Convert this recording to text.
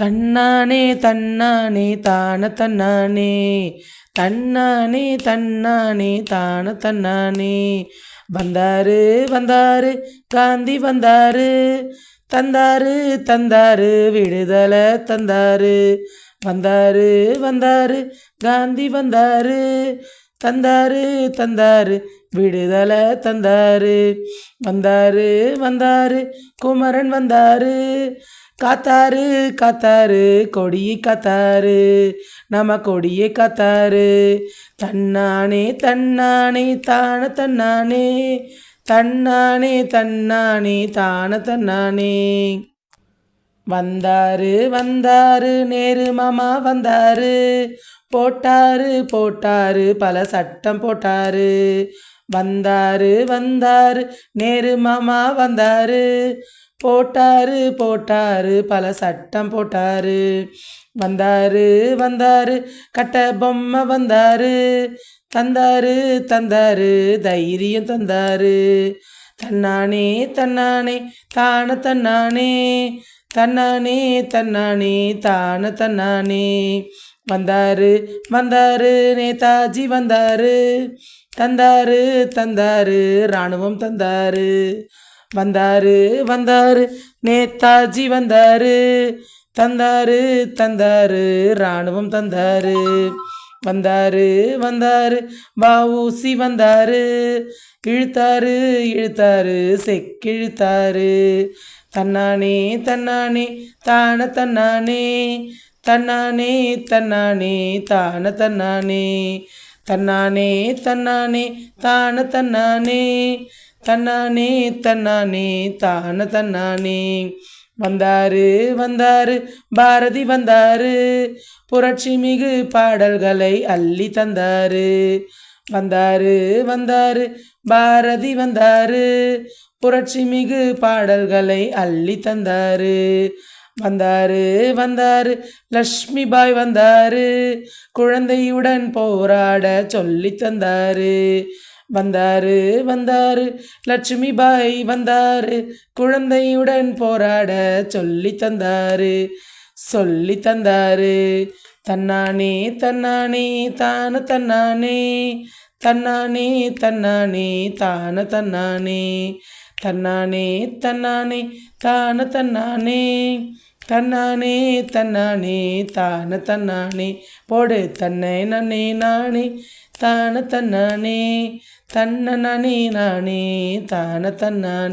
தன்னானே தன்னானே தான தன்னானே. தன்னானே தன்னானே தான தன்னானே. வந்தாரு வந்தாரு காந்தி வந்தாரு. தந்தாரு தந்தாரு விடுதலை தந்தாரு. வந்தாரு வந்தாரு காந்தி வந்தாரு. தந்தாரு தந்தாரு விடுதலை தந்தாரு. வந்தாரு வந்தாரு குமரன் வந்தாரு. கத்தாரு கத்தாரு கொடியை கத்தாரு. நம்ம கொடியை கத்தாரு. தன்னானே தன்னானே தான தன்னானே. தன்னானே தன்னானே தான தன்னானே. வந்தாரு வந்தாரு நேரு மாமா வந்தாரு. போட்டாரு போட்டாரு பல சட்டம் போட்டாரு. வந்தாரு வந்தாரு நேரு மாமா வந்தாரு. போட்டாரு போட்டாரு பல சட்டம் போட்டாரு. வந்தாரு வந்தாரு கட்ட பொம்மை வந்தாரு. தந்தாரு தந்தாரு தைரியம் தந்தாரு. தன்னானே தன்னானே தான தன்னானே. தன்னானே தன்னானே தான தன்னானே. வந்தாரு வந்தாரு நேதாஜி வந்தாரு. தந்தாரு தந்தாரு இராணுவம் தந்தாரு. வந்தாரு வந்தாரு நேதாஜி வந்தாரு. தந்தாரு தந்தாரு இராணுவம் தந்தாரு. வந்தாரு வந்தாரு பாவூசி வந்தாரு. இழுத்தாரு இழுத்தாரு செக்கிழுத்தாரு. தன்னானே தன்னானே தான தன்னானே. தன்னானே தன்னானே தான தன்னானே. தன்னானே தன்னானே தான தன்னானே. தன்னானே தன்னானே தான தன்னானே. வந்தாரு வந்தாரு பாரதி வந்தாரு. புரட்சி மிகு பாடல்களை அள்ளி தந்தாரு. வந்தாரு வந்தாரு பாரதி வந்தாரு. புரட்சி மிகு பாடல்களை அள்ளி தந்தாரு. வந்தாரு வந்தாரு லக்ஷ்மி பாய் வந்தாரு. குழந்தையுடன் போராட சொல்லி தந்தாரு. வந்தாரு வந்தாரு. லட்சுமி பாய் வந்தாரு. குழந்தையுடன் போராட சொல்லி தந்தாரு சொல்லி தந்தாரு. தன்னானே தன்னானே தான தன்னானே. தன்னானே தன்னானே தான தன்னானே. தன்னானே தன்னானே தான தன்னானே. தன்னானே தன்னானே தான தன்னானே. போடு தன்னை நானே நானே. தான தன்னானே. தன்ன நானே நானே. தான தன்னானே.